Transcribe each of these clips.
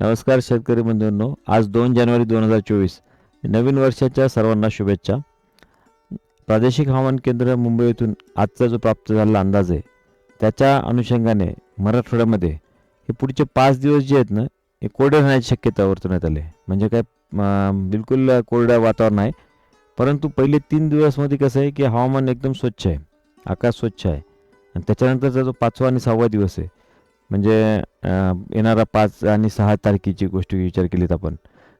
नमस्कार शेतकरी बंधूंनो आज दोन जानेवारी दोन हजार चोवीस. नवीन वर्षाच्या सर्वांना शुभेच्छा. प्रादेशिक हवामान केंद्र मुंबई येथून आजचा जो प्राप्त झालेला अंदाज आहे त्याच्या अनुषंगाने मराठवाड्यामध्ये हे पुढचे पाच दिवस जे आहेत ना हे कोरडे राहण्याची शक्यता वर्तवण्यात आली आहे. म्हणजे काय बिलकुल कोरडं वातावरण आहे परंतु पहिले तीन दिवसमध्ये कसं आहे की हवामान एकदम स्वच्छ आहे आकाश स्वच्छ आहे. आणि त्याच्यानंतरचा जो पाचवा आणि सहावा दिवस आहे म्हणजे येणारा पाच आणि सहा तारखेची गोष्ट विचार केलीत आपण.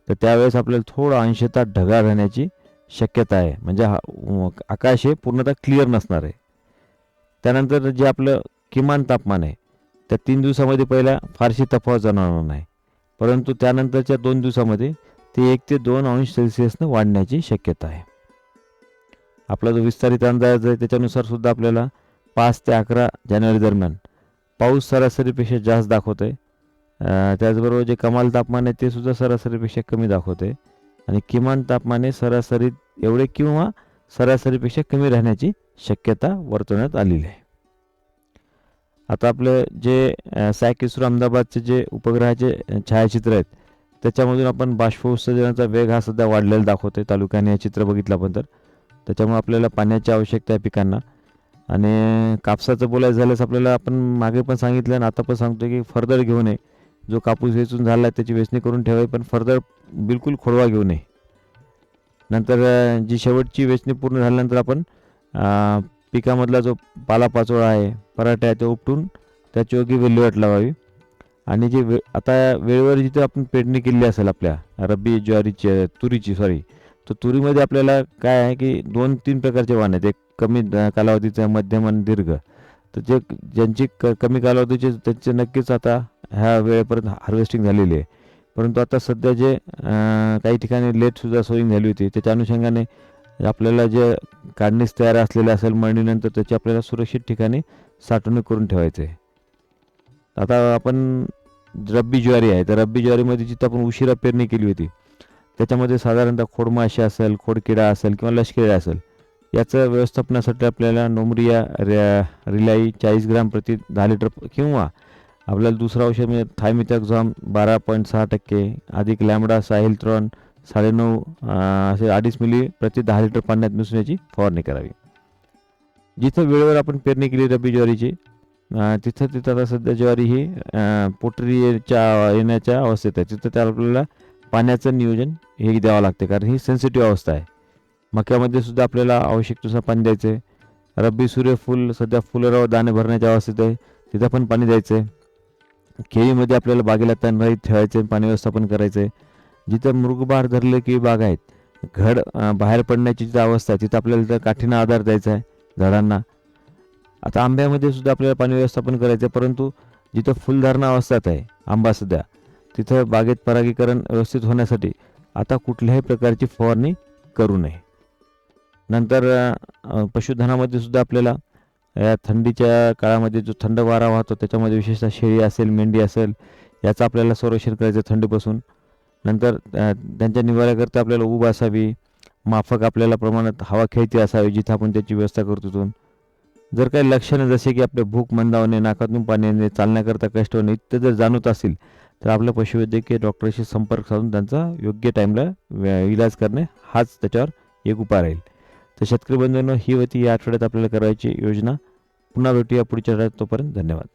तर त्यावेळेस आपल्याला थोडं अंशतः ढगाळ राहण्याची शक्यता आहे. म्हणजे हा आकाश हे पूर्णतः क्लिअर नसणार आहे. त्यानंतर जे आपलं किमान तापमान आहे त्या तीन दिवसामध्ये पहिला फारशी तफावत जाणवणार नाही. परंतु त्यानंतरच्या दोन दिवसामध्ये ते एक ते दोन अंश सेल्सिअसनं वाढण्याची शक्यता आहे. आपला जो विस्तारित अंदाज आहे त्याच्यानुसार सुद्धा आपल्याला पाच ते अकरा जानेवारी दरम्यान पाऊस सरासरीपेक्षा जास्त दाखवत आहे त्याचबरोबर जे कमाल तापमान आहे ते सुद्धा सरासरीपेक्षा कमी दाखवते आणि किमान तापमान हे सरासरी एवढे किंवा सरासरीपेक्षा कमी राहण्याची शक्यता वर्तवण्यात आलेली आहे. आता आपलं जे अ, सॅक अहमदाबादचे जे उपग्रहाचे छायाचित्र आहेत त्याच्यामधून आपण बाष्प उत्सर्जनाचा वेग हा सध्या वाढलेला दाखवतोय तालुक्याने. हे चित्र बघितलं आपण तर. त्याच्यामुळे आपल्याला पाण्याची आवश्यकता आहे पिकांना. आणि कापसाचं बोलायचं झाल्यास आपल्याला आपण मागे पण सांगितलं आणि आता पण सांगतो की फर्दर घेऊ नये. जो कापूस वेचून झाला आहे त्याची वेचणी करून ठेवावी पण फर्दर बिलकुल खोडवा घेऊ नये. नंतर जी शेवटची वेचणी पूर्ण झाल्यानंतर आपण पिकामधला जो पालापाचोळा आहे पराठा आहे तो उपटून त्याची योग्य विल्हेवाट लावावी. आणि जे वे आता वेळेवर जिथे आपण पेरणी केलेली असेल आपल्या रब्बी ज्वारीची तुरीची सॉरी तर तुरीमध्ये आपल्याला काय आहे की दोन तीन प्रकारचे वाण आहेत. एक कमी द- कालावधीचं मध्यम आणि दीर्घ. तर जे ज्यांची क कमी कालावधीचे त्यांचे नक्कीच आता ह्या वेळेपर्यंत हार्वेस्टिंग झालेली आहे. परंतु आता सध्या जे काही ठिकाणी लेटसुद्धा सोईंग झाली होती त्याच्या अनुषंगाने आपल्याला जे काढणीस तयार असलेले असेल मळणीनंतर त्याची आपल्याला सुरक्षित ठिकाणी साठवणूक करून ठेवायचे. आहे आता आपण रब्बी ज्वारी आहे तर रब्बी ज्वारीमध्ये जिथं आपण उशिरा पेरणी केली होती त्याच्यामध्ये साधारणतः खोडमाशी असेल खोडकिडा असेल किंवा लष्करी असेल याचं व्यवस्थापनासाठी आपल्याला नोमरिया रे रिलाई चाळीस ग्राम प्रति दहा लिटर किंवा आपल्याला दुसरं औषध म्हणजे थायमिथॅक्झॉम बारा पॉईंट सहा टक्के अधिक लॅमडा साहिलत्रॉन साडेनऊ असे अडीच मिली प्रति दहा लिटर पाण्यात मिसळण्याची फवारणी करावी. जिथं वेळेवर आपण पेरणी केली रब्बी ज्वारीची तिथं तिथं आता सध्या ज्वारी ही पोटरीच्या येण्याच्या अवस्थेत आहे. तिथं त्या आपल्याला पाण्याचं नियोजन हे द्यावं लागते कारण ही सेन्सिटिव्ह अवस्था आहे. मक्यामध्ये सुद्धा आपल्याला आवश्यकतेनुसार पाणी द्यायचं आहे रब्बी सूर्यफूल सध्या फुलराव दाणे भरण्याच्या अवस्थेत आहे. तिथं पण पाणी द्यायचं आहे केळीमध्ये आपल्याला बागेला तणराईत ठेवायचं आहे पाणी व्यवस्थापन करायचं आहे जिथं मृगबार धरले की बाग आहेत घड बाहेर पडण्याची जिथं अवस्था आहे तिथं आपल्याला त्या काठीनं आधार द्यायचा आहे झाडांना. आता आंब्यामध्ये सुद्धा आपल्याला पाणी व्यवस्थापन करायचं आहे परंतु जिथं फुलधारणा अवस्थेत आहे आंबा सध्या तिथं बागेत परागीकरण व्यवस्थित होण्यासाठी आता कुठल्याही प्रकारची फवारणी करू नये. नंतर पशुधनामध्ये सुद्धा आपल्याला या थंडीच्या काळामध्ये जो थंड वारा वाहतो त्याच्यामध्ये विशेषतः शेळी असेल मेंढी असेल याचं आपल्याला संरक्षण करायचं थंडीपासून. नंतर त्यांच्या निवाऱ्याकरता आपल्याला ऊब असावी माफक आपल्याला प्रमाणात हवा खेळती असावी जिथं आपण त्याची व्यवस्था करतो तिथून जर काही लक्षणं जसे की आपले भूक मंदावणे नाकातून पाणी येणे चालण्याकरता कष्ट होणे इथं जर जाणवत असेल तर आपल्या पशुवैद्यकीय डॉक्टरशी संपर्क साधून त्यांचा योग्य टाईमला इलाज करणे हाच त्याच्यावर एक उपाय राहील. तर शेतकरी बंधूंनो ही होती या आठवड्यात आपल्याला करायची योजना. पुन्हा भेटूया पुढच्या आठवड्यात. तोपर्यंत धन्यवाद.